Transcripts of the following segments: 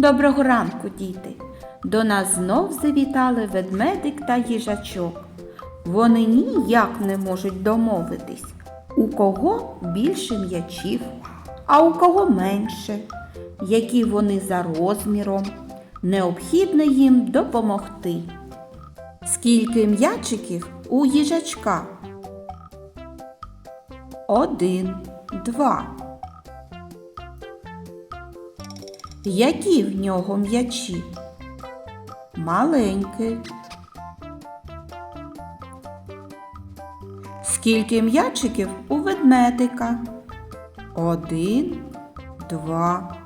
Доброго ранку, діти! До нас знов завітали ведмедик та їжачок. Вони ніяк не можуть домовитись, у кого більше м'ячів, а у кого менше, які вони за розміром. Необхідно їм допомогти. Скільки м'ячиків у їжачка? Один, два. Які в нього м'ячі? Маленький. Скільки м'ячиків у ведмедика? Один, два.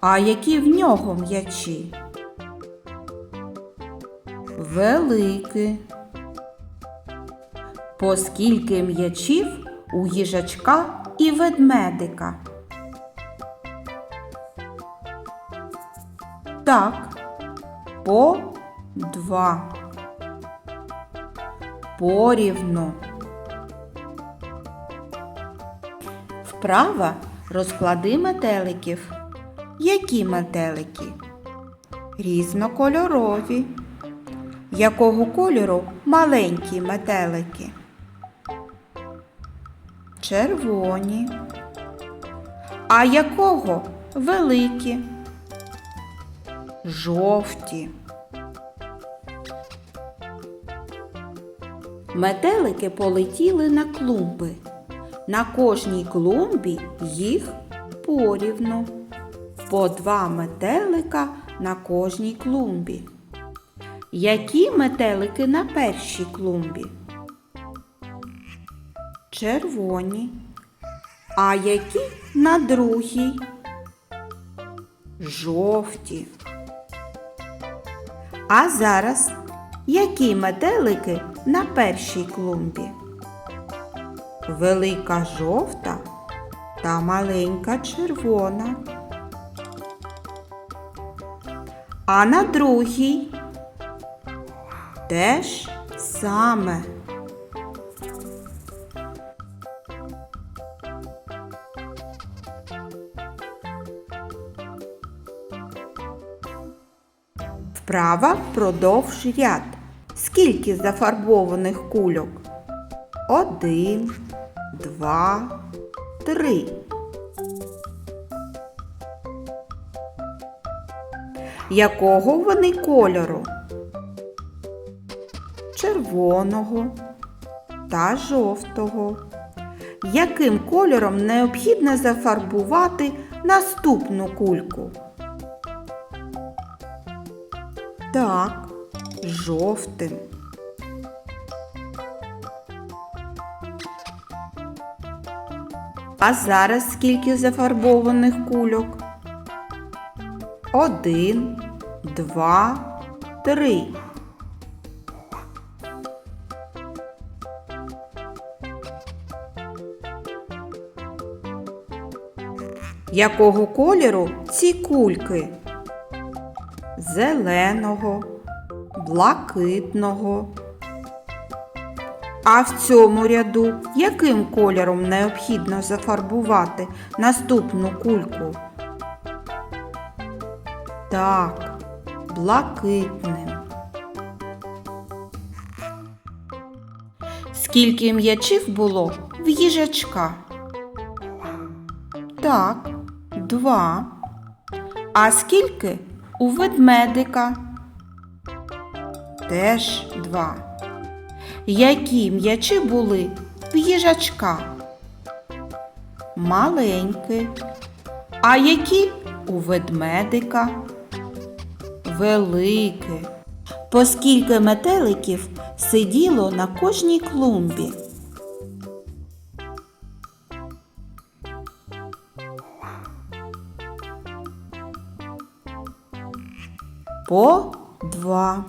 А які в нього м'ячі? Великі. По скільки м'ячів у їжачка і ведмедика? Так, по два. Порівну. Вправо розклади метеликів. Які метелики? Різнокольорові. Якого кольору маленькі метелики? Червоні. А якого великі? Жовті. Метелики полетіли на клумби. На кожній клумбі їх порівну. По два метелика на кожній клумбі. Які метелики на першій клумбі? Червоні. А які на другій? Жовті. А зараз які метелики на першій клумбі? Велика жовта та маленька червона. А на другій теж саме. Вправа продовж ряд. Скільки зафарбованих кульок? Один, два, три. Якого вони кольору? Червоного та жовтого. Яким кольором необхідно зафарбувати наступну кульку? Так, жовтим. А зараз скільки зафарбованих кульок? Один, два, три. Якого кольору ці кульки? Зеленого, блакитного. А в цьому ряду яким кольором необхідно зафарбувати наступну кульку? Так, блакитним. Скільки м'ячів було в їжачка? Так, два. А скільки у ведмедика? Теж два. Які м'ячі були в їжачка? Маленькі. А які у ведмедика? Велике. По скільки метеликів сиділо на кожній клумбі? По два.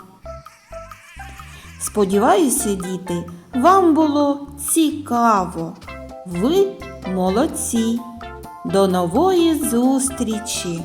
Сподіваюся, діти, вам було цікаво. Ви молодці. До нової зустрічі!